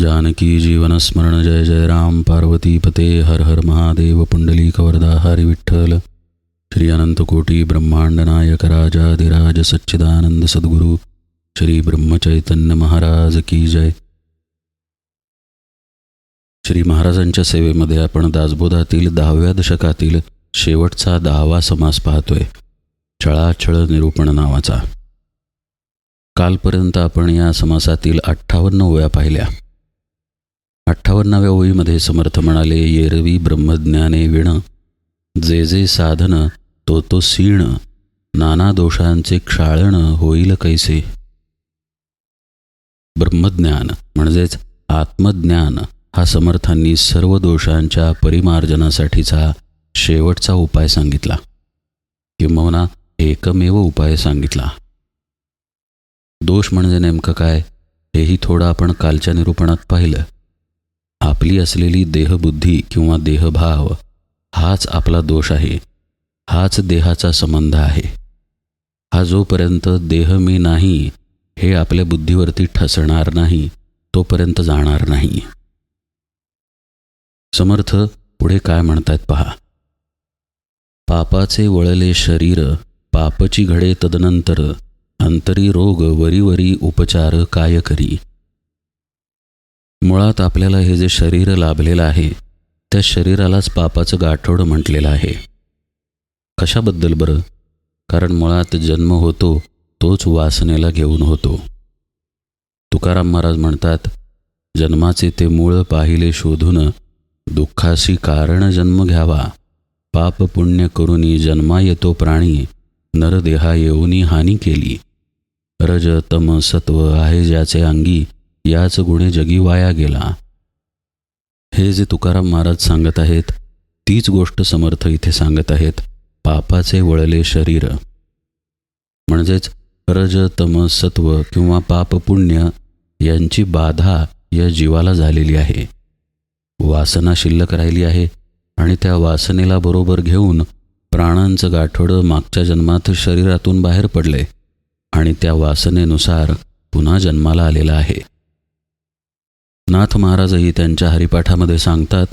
जानकी जीवनस्मरण जय जय राम। पार्वती पते हर हर महादेव। पुंडली कवरदा हरी विठ्ठल। श्री अनंतकोटी ब्रह्मांड नायक राजाधिराज सच्चिदानंद सद्गुरू। श्री ब्रह्मचैतन्य महाराज की जय। श्री महाराजांच्या सेवेमध्ये आपण दासबोधातील दहाव्या दशकातील शेवटचा दहावा समास पाहतोय. छळाछळ निरूपण नावाचा. कालपर्यंत आपण या समासातील अठ्ठावन्न ओव्या पाहिल्या. अठ्ठावन्नाव्या ओळीमध्ये समर्थ म्हणाले येरवी ब्रह्मज्ञाने विण जे जे साधन तो तो सीण नाना दोषांचे क्षाळण होईल कैसे? ब्रह्मज्ञान म्हणजेच आत्मज्ञान हा समर्थांनी सर्व दोषांच्या परिमार्जनासाठीचा शेवटचा उपाय सांगितला. किंबहुना एकमेव उपाय सांगितला. दोष म्हणजे नेमकं काय हेही थोडं आपण कालच्या निरूपणात पाहिलं. आपली असलेली देहबुद्धी किंवा देहभाव हाच आपला दोष आहे. हाच देहाचा संबंध आहे. हा जोपर्यंत देह मी नाही हे आपल्या बुद्धीवरती ठसणार नाही तोपर्यंत जाणार नाही. समर्थ पुढे काय म्हणतायत पहा. पापाचे वळले शरीर पापची घडे तदनंतर अंतरी रोग वरीवरी उपचार काय करी? मुळात आपल्याला हे जे शरीर लाभलेलं आहे त्या शरीरालाच पापाचं गाठोड म्हटलेलं आहे. कशाबद्दल बरं? कारण मुळात जन्म होतो तोच वासनेला घेऊन होतो. तुकाराम महाराज म्हणतात जन्माचे ते मूळ पाहिले शोधून दुःखाशी कारण जन्म घ्यावा. पाप पुण्य करूनी जन्मा येतो प्राणी नरदेहा येऊनी हानी केली. रज तम सत्व आहे ज्याचे अंगी याच गुणे जगी वाया गेला. हे जे तुकाराम महाराज सांगत आहेत तीच गोष्ट समर्थ इथे सांगत आहेत पापाचे वळले शरीर. म्हणजेच रज तम सत्व किंवा पाप पुण्य यांची बाधा या जीवाला झालेली आहे. वासना शिल्लक राहिली आहे आणि त्या वासनेला बरोबर घेऊन प्राणांचं गाठोडं मागच्या जन्मात शरीरातून बाहेर पडले आणि त्या वासनेनुसार पुन्हा जन्माला आलेला आहे. नाथ महाराजही त्यांच्या हरिपाठामध्ये सांगतात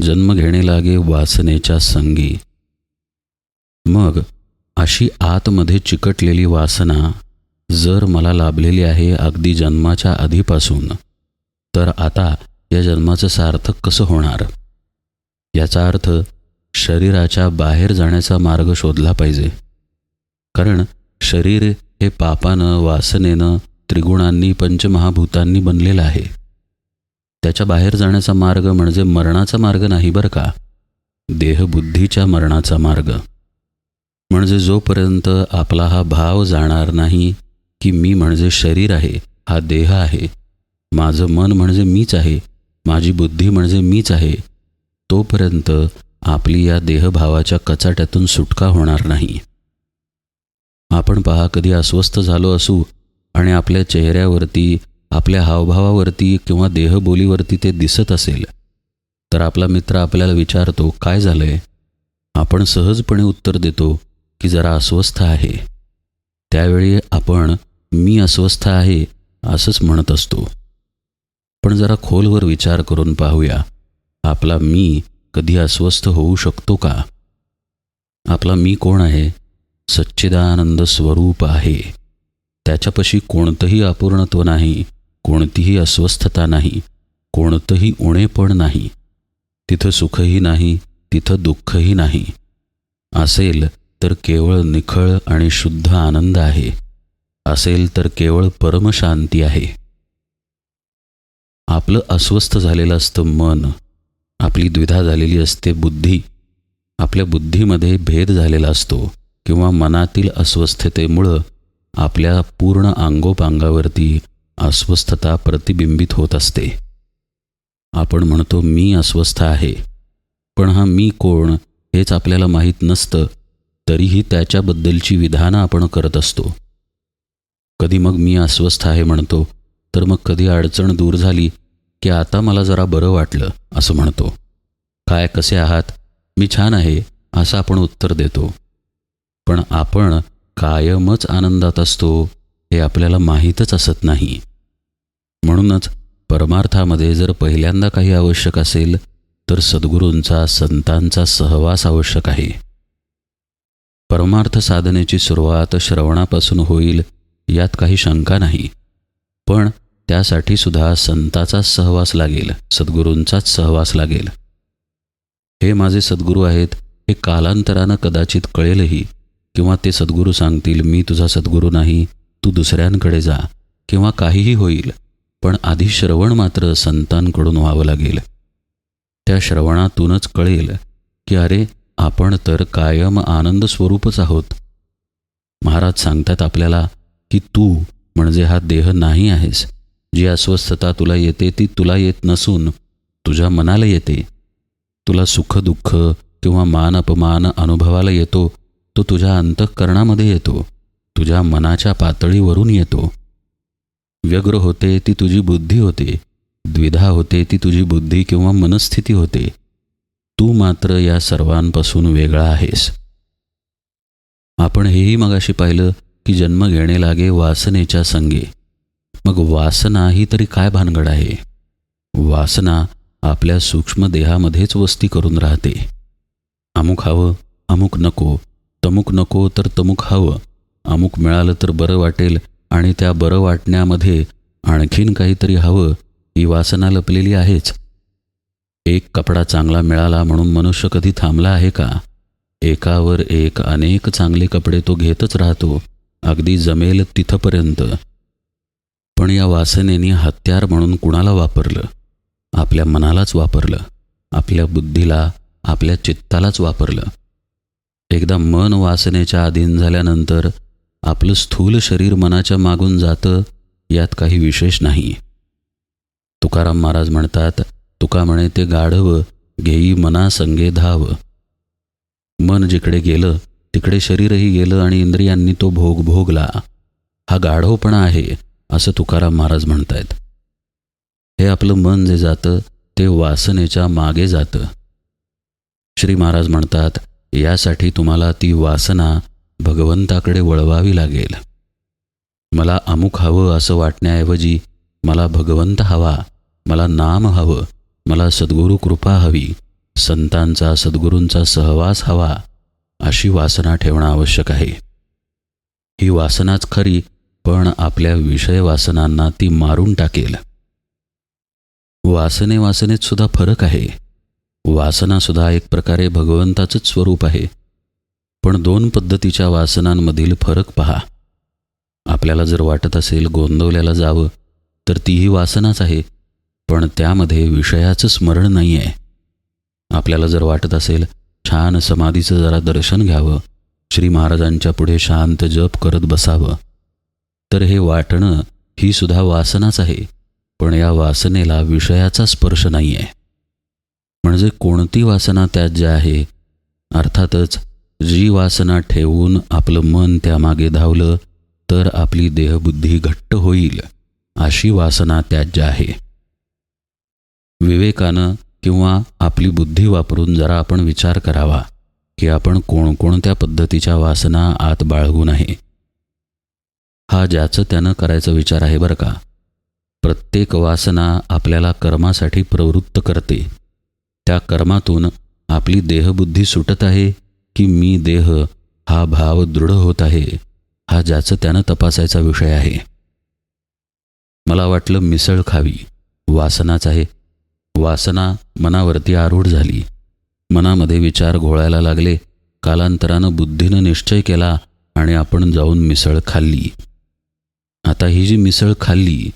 जन्म घेणे लागे वासनेच्या संगी. मग अशी आतमध्ये चिकटलेली वासना जर मला लाभलेली आहे अगदी जन्माच्या आधीपासून तर आता या जन्माचं सार्थक कसं होणार? याचा अर्थ शरीराच्या बाहेर जाण्याचा मार्ग शोधला पाहिजे. कारण शरीर हे पापानं वासनेनं त्रिगुणांनी पंचमहाभूतांनी बनलेलं आहे. त्याच्या बाहेर जाण्याचा मार्ग म्हणजे मरणाचा मार्ग नाही बरं का? देहबुद्धीच्या मरणाचा मार्ग. म्हणजे जोपर्यंत आपला हा भाव जाणार नाही की मी म्हणजे शरीर आहे हा देह आहे माझं मन म्हणजे मीच आहे माझी बुद्धी म्हणजे मीच आहे तोपर्यंत आपली या देहभावाच्या कचाट्यातून सुटका होणार नाही. आपण पहा कधी अस्वस्थ झालो असू आणि आपल्या चेहऱ्यावरती आपल्या हावभावावरती किंवा देहबोलीवरती ते दिसत असेल तर आपला मित्र आपल्याला विचारतो काय झालंय? आपण सहजपणे उत्तर देतो की जरा अस्वस्थ आहे. त्यावेळी आपण मी अस्वस्थ आहे असंच म्हणत असतो. पण जरा खोलवर विचार करून पाहूया आपला मी कधी अस्वस्थ होऊ शकतो का? आपला मी कोण आहे? सच्चिदानंद स्वरूप आहे. त्याच्यापाशी कोणतंही अपूर्णत्व नाही. कोणतीही अस्वस्थता नाही कोणतंही उणेपण नाही. तिथं सुखही नाही तिथं दुःखही नाही. असेल तर केवळ निखळ आणि शुद्ध आनंद आहे. असेल तर केवळ परमशांती आहे. आपलं अस्वस्थ झालेलं असतं मन. आपली द्विधा झालेली असते बुद्धी. आपल्या बुद्धीमध्ये भेद झालेला असतो किंवा मनातील अस्वस्थतेमुळं आपल्या पूर्ण अंगोपांगावरती अस्वस्थता प्रतिबिंबित होत असते. आपण म्हणतो मी अस्वस्थ आहे. पण हा मी कोण हेच आपल्याला माहीत नसतं तरीही त्याच्याबद्दलची विधानं आपण करत असतो. कधी मग मी अस्वस्थ आहे म्हणतो तर मग कधी अडचण दूर झाली की आता मला जरा बरं वाटलं असं म्हणतो. काय कसे आहात? मी छान आहे असं आपण उत्तर देतो. पण आपण कायमच आनंदात असतो. हे आपल्याला माहीतच असत नाही. म्हणूनच परमार्थामध्ये जर पहिल्यांदा काही आवश्यक असेल तर सद्गुरूंचा संतांचा सहवास आवश्यक आहे. परमार्थ साधनेची सुरुवात श्रवणापासून होईल यात काही शंका नाही. पण त्यासाठी सुद्धा संताचाच सहवास लागेल सद्गुरूंचाच सहवास लागेल. हे माझे सद्गुरू आहेत हे कालांतरानं कदाचित कळेलही किंवा ते सद्गुरू सांगतील मी तुझा सद्गुरू नाही तू दुसऱ्यांकडे जा किंवा काहीही होईल पण आधी श्रवण मात्र संतांकडून व्हावं लागेल. त्या श्रवणातूनच कळेल की अरे आपण तर कायम आनंद स्वरूपच आहोत. महाराज सांगतात आपल्याला की तू म्हणजे हा देह नाही आहेस. जी अस्वस्थता तुला येते ती तुला येत नसून तुझ्या मनाला येते. तुला सुख दुःख किंवा मान अपमान अनुभवाला येतो तो तुझ्या अंतःकरणामध्ये येतो. तुझ्या मनाच्या पातळीवरून येतो. व्यग्र होते ती तुझी बुद्धी होते. द्विधा होते ती तुझी बुद्धी किंवा मनस्थिती होते. तू मात्र या सर्वांपासून वेगळा आहेस. आपण हेही मगाशी पाहिलं की जन्म घेणे लागे वासनेच्या संगे. मग वासना ही तरी काय भानगड आहे? वासना आपल्या सूक्ष्म देहामध्येच वस्ती करून राहते. अमुक हवं अमुक नको तमुक नको तर तमुक हवं. अमुक मिळालं तर बरं वाटेल आणि त्या बरं वाटण्यामध्ये आणखीन काहीतरी हवं ही वासना लपलेली आहेच. एक कपडा चांगला मिळाला म्हणून मनुष्य कधी थांबला आहे का? एकावर एक अनेक चांगले कपडे तो घेतच राहतो अगदी जमेल तिथपर्यंत. पण या वासनेने हत्यार म्हणून कुणाला वापरलं? आपल्या मनालाच वापरलं आपल्या बुद्धीला आपल्या चित्तालाच वापरलं. एकदा मन वासनेच्या अधीन झाल्यानंतर आपलं स्थूल शरीर मनाच्या मागून जातं यात काही विशेष नाही. तुकाराम महाराज म्हणतात तुका म्हणे ते गाढव घेई मना संगे धाव. मन जिकडे गेलं तिकडे शरीरही गेलं आणि इंद्रियांनी तो भोग भोगला. हा गाढवपणा आहे असं तुकाराम महाराज म्हणतायत. हे आपलं मन जे जातं ते वासनेच्या मागे जातं. श्री महाराज म्हणतात यासाठी तुम्हाला ती वासना भगवंताकडे वळवावी लागेल. मला अमुक हवं असं वाटण्याऐवजी मला भगवंत हवा मला नाम हवं मला सद्गुरू कृपा हवी संतांचा सद्गुरूंचा सहवास हवा अशी वासना ठेवणं आवश्यक आहे. ही वासनाच खरी पण आपल्या विषय वासनांना ती मारून टाकेल. वासने वासनेत सुद्धा फरक आहे. वासनासुद्धा एक प्रकारे भगवंताचंच स्वरूप आहे. पण दोन पद्धतीच्या वासनांमधील फरक पहा. आपल्याला जर वाटत असेल गोंदवल्याला जावं तर तीही वासनाच आहे पण त्यामध्ये विषयाचं स्मरण नाही आहे आपल्याला जर वाटत असेल छान समाधीचं जरा दर्शन घ्यावं श्री महाराजांच्या पुढे शांत जप करत बसावं तर हे वाटणं ही सुद्धा वासनाच आहे पण या वासनेला विषयाचा स्पर्श नाही आहे म्हणजे कोणती वासना त्यात ज्या आहे अर्थातच जी वासना ठेवून आपलं मन त्यामागे धावलं तर आपली देहबुद्धी घट्ट होईल अशी वासना त्याज्य ज्या आहे. विवेकानं किंवा आपली बुद्धी वापरून जरा आपण विचार करावा की आपण कोणकोणत्या पद्धतीच्या वासना आत बाळगून आहे हा ज्याचं त्यानं करायचा विचार आहे बरं का. प्रत्येक वासना आपल्याला कर्मासाठी प्रवृत्त करते. त्या कर्मातून आपली देहबुद्धी सुटत आहे की मी देह हा भाव दृढ होत आहे हा ज्याचं त्यानं तपासायचा विषय आहे. मला वाटलं मिसळ खावी वासनाच आहे. वासना मनावरती आरूढ झाली. मनामध्ये विचार घोळायला लागले. कालांतरानं बुद्धीनं निश्चय केला आणि आपण जाऊन मिसळ खाल्ली. आता ही जी मिसळ खाल्ली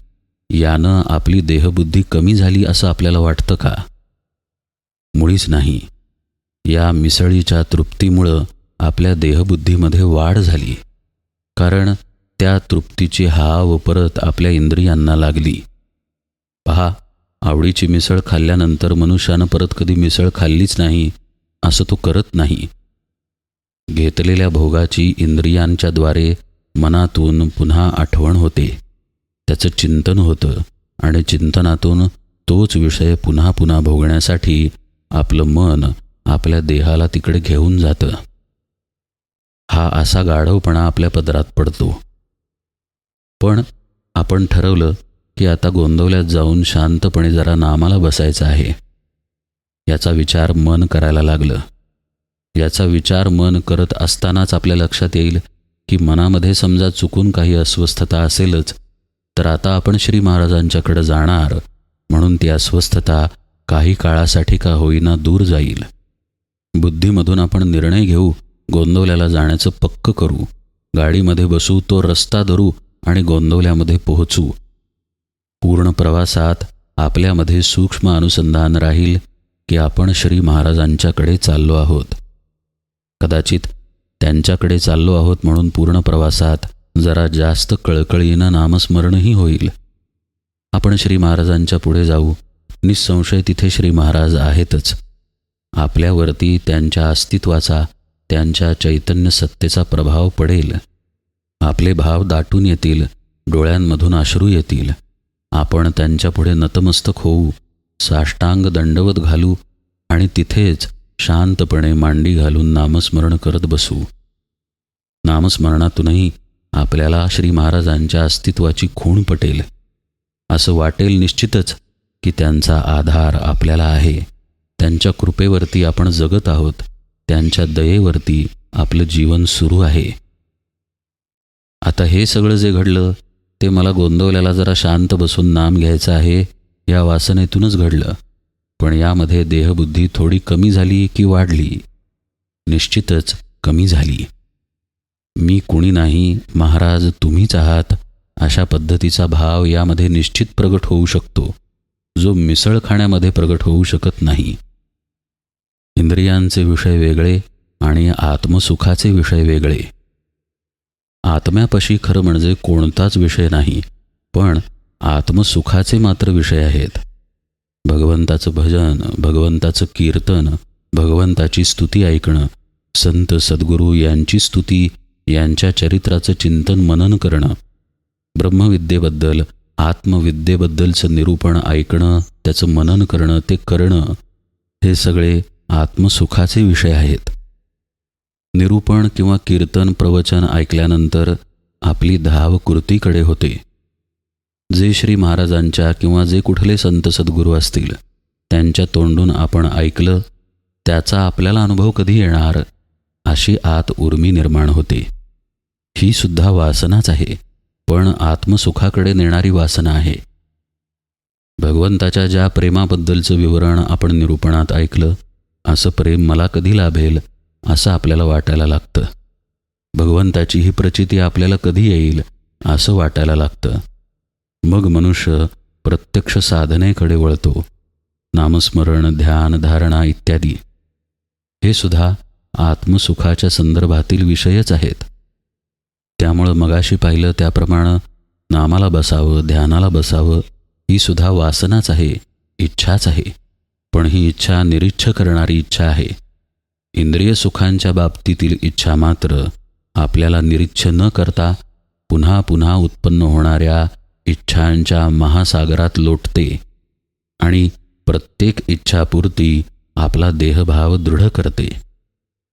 यानं आपली देहबुद्धी कमी झाली असं आपल्याला वाटतं का? मुळीच नाही. या मिसळीच्या तृप्तीमुळं आपल्या देहबुद्धीमध्ये वाढ झाली. कारण त्या तृप्तीची हाव परत आपल्या इंद्रियांना लागली. पहा आवडीची मिसळ खाल्ल्यानंतर मनुष्यानं परत कधी मिसळ खाल्लीच नाही असं तो करत नाही. घेतलेल्या भोगाची इंद्रियांच्याद्वारे मनातून पुन्हा आठवण होते. त्याचं चिंतन होतं आणि चिंतनातून तोच विषय पुन्हा पुन्हा भोगण्यासाठी आपलं मन आपल्या देहाला तिकडे घेऊन जातं. हा असा गाढवपणा आपल्या पदरात पडतो. पण आपण ठरवलं की आता गोंदवल्यात जाऊन शांतपणे जरा नामाला बसायचं आहे. याचा विचार मन करायला लागलं. याचा विचार मन करत असतानाच आपल्या लक्षात येईल की मनामध्ये समजा चुकून काही अस्वस्थता असेलच तर आता आपण श्री महाराजांच्याकडे जाणार म्हणून ती अस्वस्थता काही काळासाठी का होईना दूर जाईल. बुद्धीमधून आपण निर्णय घेऊ गोंदवल्याला जाण्याचं पक्क करू. गाडीमध्ये बसू तो रस्ता धरू आणि गोंदवल्यामध्ये पोहोचू. पूर्ण प्रवासात आपल्यामध्ये सूक्ष्म अनुसंधान राहील की आपण श्री महाराजांच्याकडे चाललो आहोत. कदाचित त्यांच्याकडे चाललो आहोत म्हणून पूर्ण प्रवासात जरा जास्त कळकळीनं नामस्मरणही होईल. आपण श्री महाराजांच्या पुढे जाऊ. निसंशय तिथे श्री महाराज आहेतच. आपल्यावरती त्यांच्या अस्तित्वाचा त्यांच्या चैतन्य सत्तेचा प्रभाव पडेल. आपले भाव दाटून येतील डोळ्यांमधून अश्रू येतील. आपण त्यांच्यापुढे नतमस्तक होऊ साष्टांग दंडवत घालू आणि तिथेच शांतपणे मांडी घालून नामस्मरण करत बसू. नामस्मरणातूनही आपल्याला श्री महाराजांच्या अस्तित्वाची खूण पटेल. असं वाटेल निश्चितच की त्यांचा आधार आपल्याला आहे. त्यांच्या कृपेवरती आपण जगत आहोत त्यांच्या दयेवरती आपलं जीवन सुरू आहे. आता हे सगळं जे घडलं ते मला गोंदवल्याला जरा शांत बसून नाम घ्यायचं आहे या वासनेतूनच घडलं. पण यामध्ये देहबुद्धी थोडी कमी झाली की वाढली. निश्चितच कमी झाली. मी कुणी नाही महाराज तुम्हीच आहात अशा पद्धतीचा भाव यामध्ये निश्चित प्रगट होऊ शकतो. जो मिसळ खाण्यामध्ये प्रगट होऊ शकत नाही. इंद्रियांचे विषय वेगळे आणि आत्मसुखाचे विषय वेगळे. आत्म्यापाशी खरं म्हणजे कोणताच विषय नाही पण आत्मसुखाचे मात्र विषय आहेत. भगवंताचं भजन भगवंताचं कीर्तन भगवंताची स्तुती ऐकणं संत सद्गुरू यांची स्तुती यांच्या चरित्राचं चिंतन मनन करणं ब्रह्मविद्येबद्दल आत्मविद्येबद्दलचं निरूपण ऐकणं त्याचं मनन करणं ते करणं हे सगळे आत्मसुखाचे विषय आहेत. निरूपण किंवा कीर्तन प्रवचन ऐकल्यानंतर आपली धाव कृतीकडे होते. जे श्री महाराजांच्या किंवा जे कुठले संत सद्गुरू असतील त्यांच्या तोंडून आपण ऐकलं त्याचा आपल्याला अनुभव कधी येणार अशी आत उर्मी निर्माण होते. ही सुद्धा वासनाच आहे पण आत्मसुखाकडे नेणारी वासना आहे. भगवंताच्या ज्या प्रेमाबद्दलचं विवरण आपण निरूपणात ऐकलं असं प्रेम मला कधी लाभेल असं आपल्याला वाटायला लागतं. भगवंताची ही प्रचिती आपल्याला कधी येईल असं वाटायला लागतं. मग मनुष्य प्रत्यक्ष साधनेकडे वळतो. नामस्मरण ध्यान धारणा इत्यादी. हे सुद्धा आत्मसुखाच्या संदर्भातील विषयच आहेत. त्यामुळं मगाशी पाहिलं त्याप्रमाणे नामाला बसावं ध्यानाला बसावं ही सुद्धा वासनाच आहे इच्छाच आहे. पण ही इच्छा निरीच्छ करणारी इच्छा आहे. इंद्रिय सुखांच्या बाबतीतील इच्छा मात्र आपल्याला निरीच्छ न करता पुन्हा पुन्हा उत्पन्न होणाऱ्या इच्छांच्या महासागरात लोटते आणि प्रत्येक इच्छापूर्ती आपला देहभाव दृढ करते.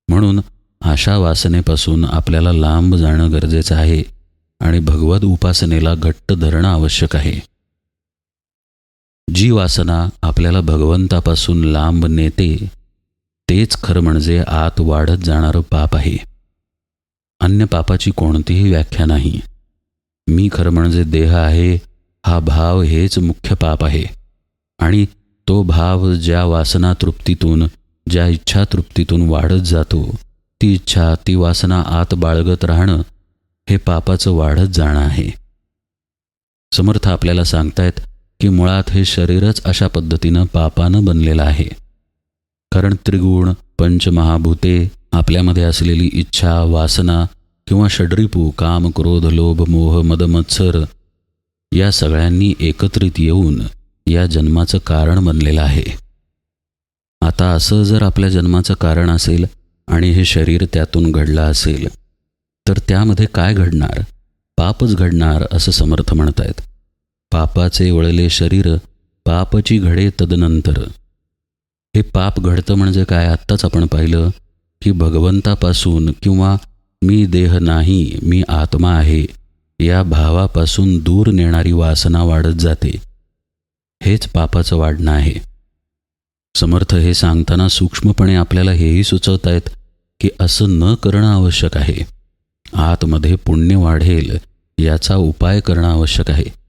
म्हणून अशा वासनेपासून आपल्याला लांब जाणं गरजेचं आहे आणि भगवत उपासनेला घट्ट धरणं आवश्यक आहे. जी वासना आपल्याला भगवंतापासून लांब नेते तेच खरं म्हणजे आत वाढत जाणारं पाप आहे. अन्य पापाची कोणतीही व्याख्या नाही. मी खरं म्हणजे देह आहे हा भाव हेच मुख्य पाप आहे. आणि तो भाव ज्या वासना तृप्तीतून ज्या इच्छा तृप्तीतून वाढत जातो ती इच्छा ती वासना आत बाळगत राहणं हे पापाचं वाढत जाणं आहे. समर्थ आपल्याला सांगतायत की मुळात हे शरीरच अशा पद्धतीनं पापानं बनलेलं आहे. कारण त्रिगुण पंचमहाभूते आपल्यामध्ये असलेली इच्छा वासना किंवा षड्रिपू काम क्रोध लोभ मोह मदमत्सर या सगळ्यांनी एकत्रित येऊन या जन्माचं कारण बनलेलं आहे. आता असं जर आपल्या जन्माचं कारण असेल आणि हे शरीर त्यातून घडलं असेल तर त्यामध्ये काय घडणार? पापच घडणार असं समर्थ म्हणतायत. पापाचे वळले शरीर पापची घडे तदनंतर. हे पाप घडतं म्हणजे काय? आत्ताच आपण पाहिलं की भगवंतापासून किंवा मी देह नाही मी आत्मा आहे या भावापासून दूर नेणारी वासना वाढत जाते. हेच पापाचं वाढणं आहे. समर्थ हे सांगताना सूक्ष्मपणे आपल्याला हेही सुचवत आहेत की असं न करणं आवश्यक आहे. आतमध्ये पुण्य वाढेल याचा उपाय करणं आवश्यक आहे.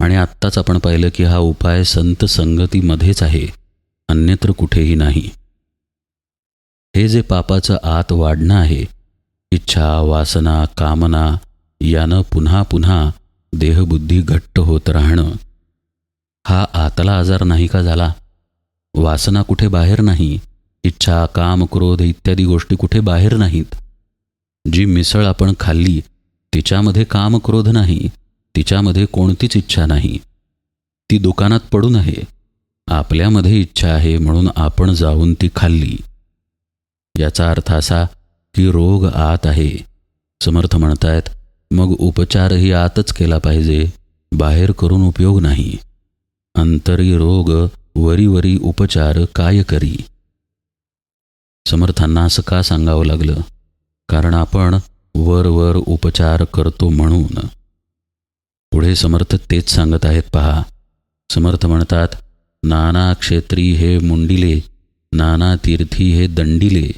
आणि आत्ताच आपण पाहिलं की हा उपाय संत संगतीमध्येच आहे अन्यत्र कुठेही नाही. हे जे पापाचं आत वाढणं आहे इच्छा वासना कामना यानं पुन्हा पुन्हा देहबुद्धी घट्ट होत राहणं. हा आतला आजार नाही का झाला? वासना कुठे बाहेर नाही इच्छा काम क्रोध इत्यादी गोष्टी कुठे बाहेर नाहीत? जी मिसळ आपण खाल्ली तिच्यामध्ये काम क्रोध नाही तिच्यामध्ये कोणतीच इच्छा नाही. ती दुकानात पडून आहे. आपल्यामध्ये इच्छा आहे म्हणून आपण जाऊन ती खाल्ली. याचा अर्थ असा की रोग आत आहे. समर्थ म्हणतायत मग उपचारही आतच केला पाहिजे. बाहेर करून उपयोग नाही. अंतरी रोग वरीवरी उपचार काय करी? समर्थांना असं का सांगावं लागलं? कारण आपण वर वर उपचार करतो म्हणून. पुढे समर्थ तेच सांगत आहेत पहा. समर्थ म्हणतात नाना क्षेत्री हे मुंडिले नाना तीर्थी हे दंडिले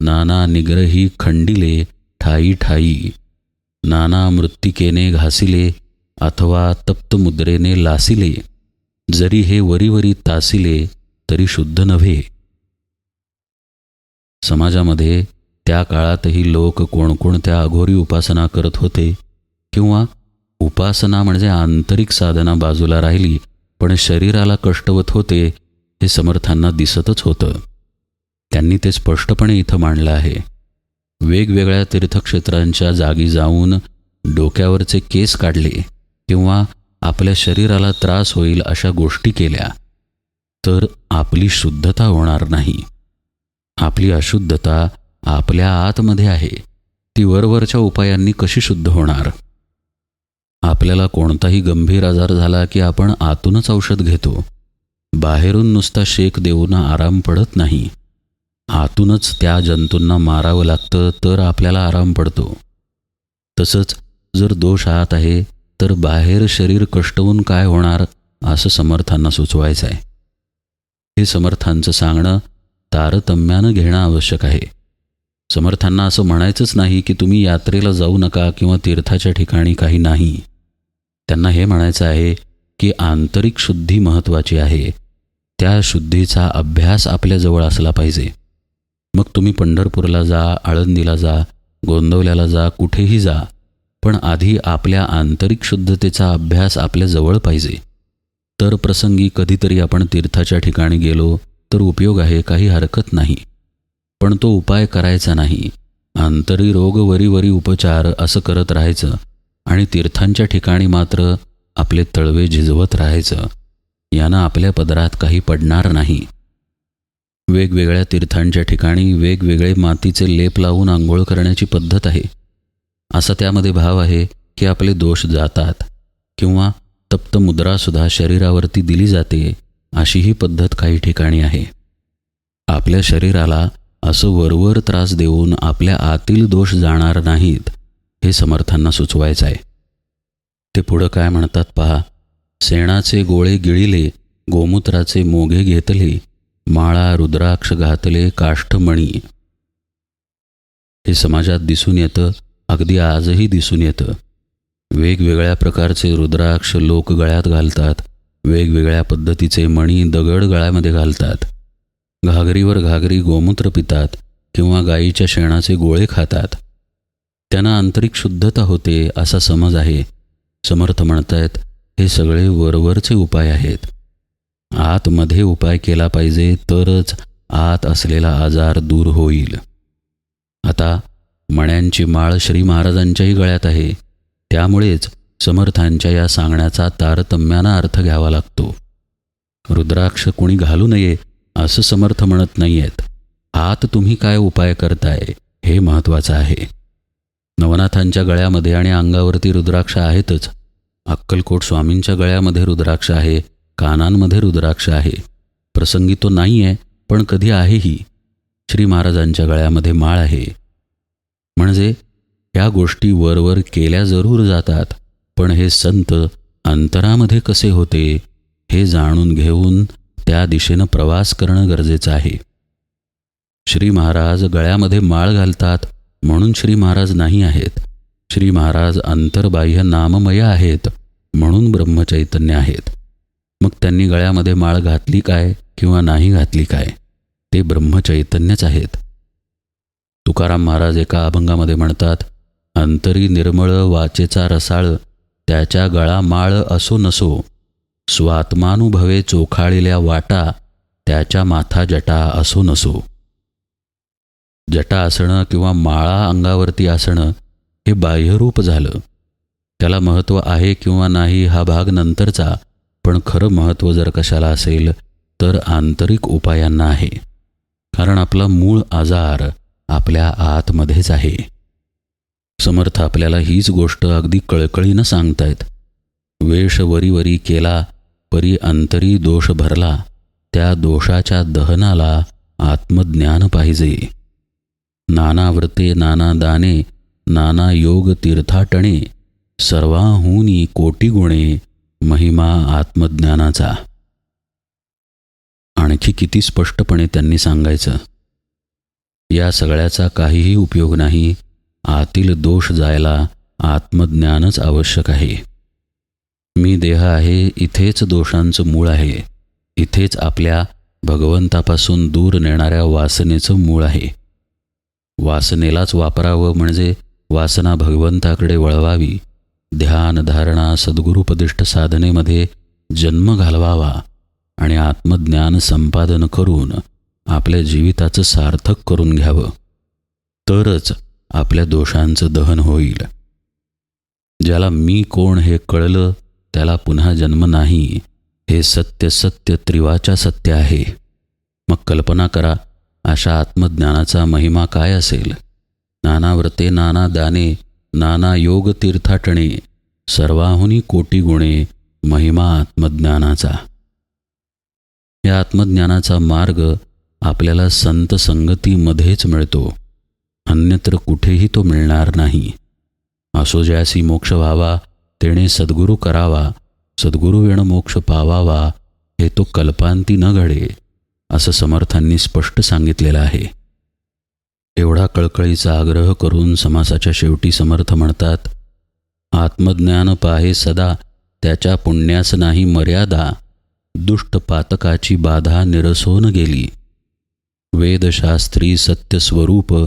नाना निग्रही खंडिले ठाई ठाई. नाना मृत्तिकेने घासिले अथवा तप्त मुद्रेने लासिले. जरी हे वरीवरी तासिले तरी शुद्ध नव्हे. समाजामध्ये त्या काळातही लोक कोणकोणत्या अघोरी उपासना करत होते किंवा उपासना म्हणजे आंतरिक साधना बाजूला राहिली पण शरीराला कष्टवत होते हे समर्थांना दिसतच होतं. त्यांनी ते स्पष्टपणे इथं मांडलं आहे. वेगवेगळ्या तीर्थक्षेत्रांच्या जागी जाऊन डोक्यावरचे केस काढले किंवा आपल्या शरीराला त्रास होईल अशा गोष्टी केल्या. तर आपली शुद्धता होणार नाही. आपली अशुद्धता आपल्या आतमध्ये आहे. ती वरवरच्या उपायांनी कशी शुद्ध होणार? आपल्याला कोणताही गंभीर आजार झाला की आपण आतूनच औषध घेतो. बाहेरून नुसता शेक देऊन आराम पडत नाही. आतूनच त्या जंतूंना मारावं लागतं तर आपल्याला आराम पडतो. तसंच जर दोष आत आहे तर बाहेर शरीर कष्टवून काय होणार असं समर्थांना सुचवायचं आहे हे समर्थांचं सांगणं तारतम्यानं घेणं आवश्यक आहे. समर्थांना असं म्हणायचंच नाही की तुम्ही यात्रेला जाऊ नका किंवा तीर्थाच्या ठिकाणी काही नाही. त्यांना हे म्हणायचं आहे की आंतरिक शुद्धी महत्त्वाची आहे. त्या शुद्धीचा अभ्यास आपल्याजवळ असला पाहिजे. मग तुम्ही पंढरपूरला जा आळंदीला जा गोंदवल्याला जा कुठेही जा पण आधी आपल्या आंतरिक शुद्धतेचा अभ्यास आपल्याजवळ पाहिजे. तर प्रसंगी कधीतरी आपण तीर्थाच्या ठिकाणी गेलो तर उपयोग आहे काही हरकत नाही. पण तो उपाय करायचा नाही. आंतरी रोग वरी उपचार असं करत राहायचं आणि तीर्थांच्या ठिकाणी मात्र आपले तळवे झिजवत राहायचं. यानं आपल्या पदरात काही पडणार नाही. वेगवेगळ्या तीर्थांच्या ठिकाणी वेगवेगळे मातीचे लेप लावून आंघोळ करण्याची पद्धत आहे. असा त्यामध्ये भाव आहे की आपले दोष जातात किंवा तप्त मुद्रासुद्धा शरीरावरती दिली जाते अशी ही पद्धत काही ठिकाणी आहे. आपल्या शरीराला असं वरवर त्रास देऊन आपल्या आतील दोष जाणार नाहीत हे समर्थांना सुचवायचं आहे ते पुढं काय म्हणतात पहा? सेणाचे गोळे गिळिले गोमूत्राचे मोघे घेतले माळा रुद्राक्ष घातले काष्ठमणी हे समाजात दिसून येतं अगदी आजही दिसून येतं. वेगवेगळ्या प्रकारचे रुद्राक्ष लोक गळ्यात घालतात वेगवेगळ्या पद्धतीचे मणी दगड गळ्यामध्ये घालतात. घागरीवर घागरी गोमूत्र पितात किंवा गायीच्या शेणाचे गोळे खातात. त्यांना आंतरिक शुद्धता होते असा समज आहे. समर्थ म्हणतायत हे सगळे वरवरचे उपाय आहेत. आतमध्ये उपाय केला पाहिजे तरच आत असलेला आजार दूर होईल. आता मण्यांची माळ श्री महाराजांच्याही गळ्यात आहे. त्यामुळेच समर्थांच्या या सांगण्याचा तारतम्यानं अर्थ घ्यावा लागतो. रुद्राक्ष कुणी घालू नये असं समर्थ म्हणत नाही आहेत आत तुम्ही काय उपाय करताय हे महत्त्वाचं आहे. नवनाथांच्या गळ्यामध्ये आणि अंगावरती रुद्राक्ष आहेतच. अक्कलकोट स्वामींच्या गळ्यामध्ये रुद्राक्ष आहे कानांमध्ये रुद्राक्ष आहे. प्रसंगी तो नाही आहे पण कधी आहेही. श्री महाराजांच्या गळ्यामध्ये माळ आहे. म्हणजे या गोष्टी वरवर केल्या जरूर जातात पण हे संत अंतरामध्ये कसे होते हे जाणून घेऊन त्या दिशेनं प्रवास करणं गरजेचं आहे. श्री महाराज गळ्यामध्ये माळ घालतात म्हणून श्री महाराज नाही आहेत. श्री महाराज अंतर्बाह्य नाममय आहेत म्हणून ब्रह्मचैतन्य आहेत. मग त्यांनी गळ्यामध्ये माळ घातली काय किंवा नाही घातली काय? ते ब्रह्मचैतन्यच आहेत. तुकाराम महाराज एका अभंगामध्ये म्हणतात अंतरी निर्मळ वाचेचा रसाळ त्याच्या गळा माळ असो नसो स्वात्मानुभवे चोखाळलेल्या वाटा त्याच्या माथा जटा असो नसो. जटा असणं किंवा माळा अंगावरती असणं हे बाह्यरूप झालं. त्याला महत्त्व आहे किंवा नाही हा भाग नंतरचा पण खरं महत्त्व जर कशाला असेल तर आंतरिक उपायांना आहे. कारण आपला मूळ आजार आपल्या आतमध्येच आहे. समर्थ आपल्याला हीच गोष्ट अगदी कळकळीनं सांगतायत. वेश वरीवरी केला परी अंतरी दोष भरला त्या दोषाच्या दहनाला आत्मज्ञान पाहिजे. नाना व्रते नाना दाने नाना योग तीर्थाटणे सर्वाहूनी कोटी गुणे महिमा आत्मज्ञानाचा. आणखी किती स्पष्टपणे त्यांनी सांगायचं? या सगळ्याचा काहीही उपयोग नाही आतील दोष जायला आत्मज्ञानच आवश्यक आहे. मी देह आहे इथेच दोषांचं मूळ आहे. इथेच आपल्या भगवंतापासून दूर नेणाऱ्या वासनेचं मूळ आहे. वासनेलाच वापरावं म्हणजे वासना भगवंताकडे वळवावी. ध्यान धारणा सद्गुरुपदिष्ट साधनेमध्ये जन्म घालवावा आणि आत्मज्ञान संपादन करून आपल्या जीविताचं सार्थक करून घ्यावं. तरच आपल्या दोषांचं दहन होईल. ज्याला मी कोण हे कळलं त्याला पुन्हा जन्म नाही हे सत्य सत्य त्रिवाचा सत्य आहे. मग कल्पना करा अशा आत्मज्ञानाचा महिमा काय असेल? नाना व्रते नाना दाने नाना योग तीर्थाटणे सर्वाहुनी कोटी गुणे महिमा आत्मज्ञानाचा. या आत्मज्ञानाचा मार्ग आपल्याला संत संगतीमध्येच मिळतो अन्यत्र कुठेही तो मिळणार नाही. असो ज्यासी मोक्ष व्हावा तेणे सद्गुरू करावा सद्गुरू वेण मोक्ष पावावा हे तो कल्पांती न घडे असं समर्थांनी स्पष्ट सांगितलेलं आहे. एवढा कळकळीचा आग्रह करून समासाच्या शेवटी समर्थ म्हणतात आत्मज्ञान पाहे सदा त्याच्या पुण्यास नाही मर्यादा दुष्ट पातकाची बाधा निरसोन गेली. वेदशास्त्री सत्यस्वरूप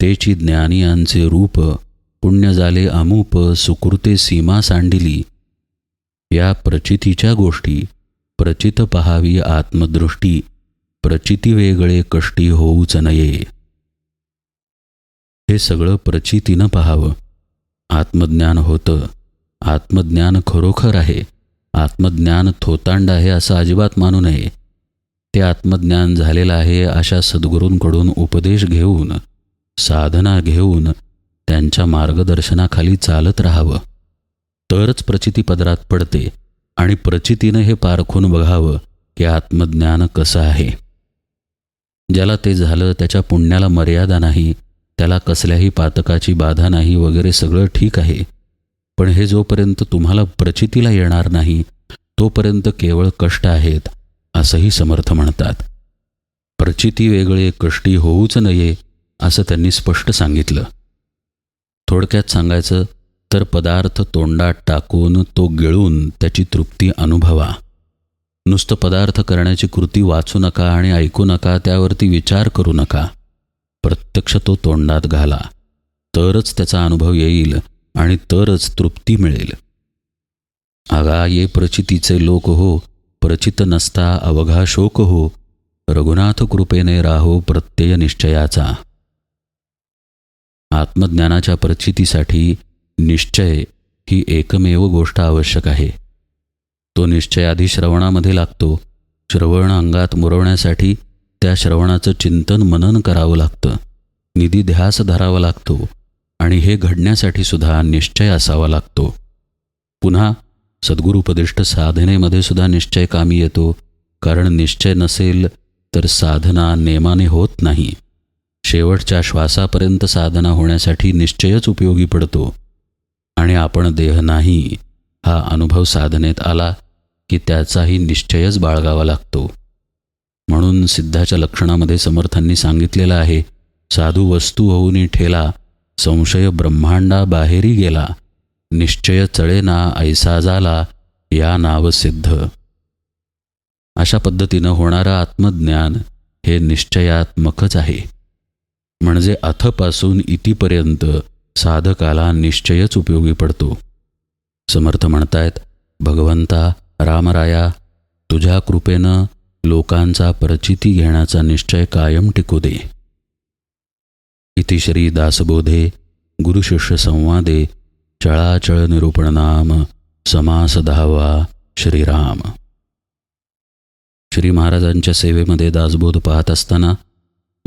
तेची ज्ञानियांचे रूप पुण्य झाले अमूप सुकृते सीमा सांडिली. या प्रचितीच्या गोष्टी प्रचित पहावी आत्मदृष्टी प्रचिती वेगळे कष्टी होऊच नये हे सगळं प्रचितीनं पाहावं. आत्मज्ञान होतं. आत्मज्ञान खरोखर आहे. आत्मज्ञान थोतांड आहे असं अजिबात मानू नये. ते आत्मज्ञान झालेलं आहे अशा सद्गुरूंकडून उपदेश घेऊन साधना घेऊन त्यांच्या मार्गदर्शनाखाली चालत राहावं. तरच प्रचिती पदरात पडते आणि प्रचितीनं हे पारखून बघावं की आत्मज्ञान कसं आहे. ज्याला ते झालं त्याच्या पुण्याला मर्यादा नाही त्याला कसल्याही पातकाची बाधा नाही वगैरे सगळं ठीक आहे. पण हे जोपर्यंत तुम्हाला प्रचितीला येणार नाही तोपर्यंत केवळ कष्ट आहेत असंही समर्थ म्हणतात. प्रचिती वेगळे कष्टी होऊच नये असं त्यांनी स्पष्ट सांगितलं. थोडक्यात सांगायचं तर पदार्थ तोंडात टाकून तो गिळून त्याची तृप्ती अनुभवा. नुसतं पदार्थ करण्याची कृती वाचू नका आणि ऐकू नका त्यावरती विचार करू नका. प्रत्यक्ष तो तोंडात घाला. तरच त्याचा अनुभव येईल आणि तरच तृप्ती मिळेल. आगा ये प्रचितीचे लोक हो प्रचित नसता अवघा शोक हो. रघुनाथ कृपेने राहो प्रत्यय निश्चयाचा. आत्मज्ञानाच्या प्रचितीसाठी निश्चय ही एकमेव गोष्ट आवश्यक आहे. तो निश्चय आधी श्रवणामध्ये लागतो. श्रवण अंगात मुरवण्यासाठी त्या श्रवणाचं चिंतन मनन करावं लागतं. निधी ध्यास धरावा लागतो आणि हे घडण्यासाठी सुद्धा निश्चय असावा लागतो. पुन्हा सद्गुरुपदिष्ट साधनेमध्ये सुद्धा निश्चय कामी येतो. कारण निश्चय नसेल तर साधना नेमाने होत नाही. शेवटच्या श्वासापर्यंत साधना होण्यासाठी निश्चयच उपयोगी पडतो. आणि आपण देह नाही हा अनुभव साधनेत आला की त्याचाही निश्चयच बाळगावा लागतो. म्हणून सिद्धाच्या लक्षणामध्ये समर्थांनी सांगितलेलं आहे साधू वस्तू होऊनी ठेला संशय ब्रह्मांडा बाहेरी गेला निश्चय चळेना ऐसा झाला या नाव सिद्ध. अशा पद्धतीनं होणारं आत्मज्ञान हे निश्चयात्मकच आहे. म्हणजे अथपासून इतिपर्यंत साधकाला निश्चयच उपयोगी पडतो. समर्थ म्हणतायत भगवंता रामराया तुझ्या कृपेनं लोकांचा प्रचिती घेण्याचा निश्चय कायम टिकू दे. इतिश्री दासबोधे गुरुशिष्य संवादे चळाचळ निरूपण नाम समास दहावा श्रीराम. श्री महाराजांच्या सेवेमध्ये दासबोध पाहत असताना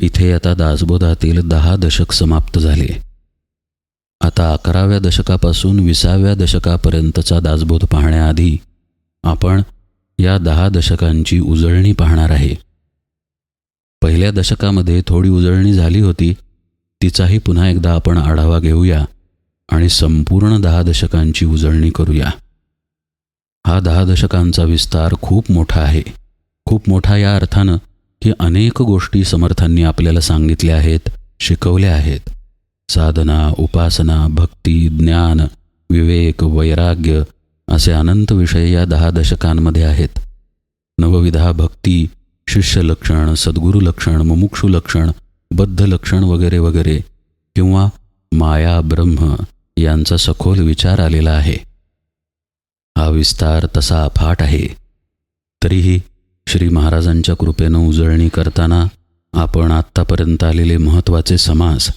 इथे आता दासबोधातील दहा दशक समाप्त झाले. आता अकराव्या दशकापासून विसाव्या दशकापर्यंतचा दासबोध पाहण्याआधी आपण या दहा दशकांची उजळणी पाहणार आहे. पहिल्या दशकामध्ये थोडी उजळणी झाली होती तिचाही पुन्हा एकदा आपण आढावा घेऊया आणि संपूर्ण दहा दशकांची उजळणी करूया. हा दहा दशकांचा विस्तार खूप मोठा आहे. खूप मोठा या अर्थानं की अनेक गोष्टी समर्थांनी आपल्याला सांगितल्या आहेत शिकवल्या आहेत. साधना उपासना भक्ती ज्ञान विवेक वैराग्य असे अनंत विषय या दहा दशकांमध्ये आहेत. नवविधा भक्ती शिष्य लक्षण सद्गुरू लक्षण मुमुक्षु लक्षण बद्ध लक्षण वगैरे वगैरे किंवा माया ब्रह्म यांचा सखोल विचार आलेला आहे. हा विस्तार तसा अफाट आहे. तरीही श्री महाराजांच्या कृपेनं उजळणी करताना आपण आत्तापर्यंत आलेले महत्त्वाचे समास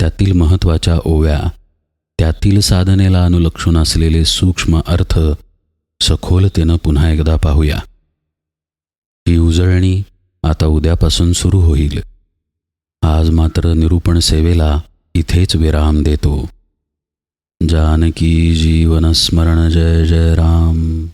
त्यातील महत्त्वाच्या ओव्या त्यातील साधनेला अनुलक्षून असलेले सूक्ष्म अर्थ सखोलतेनं पुन्हा एकदा पाहूया. ही उजळणी आता उद्यापासून सुरू होईल. आज मात्र निरूपण सेवेला इथेच विराम देतो. जानकी जीवनस्मरण जय जय राम.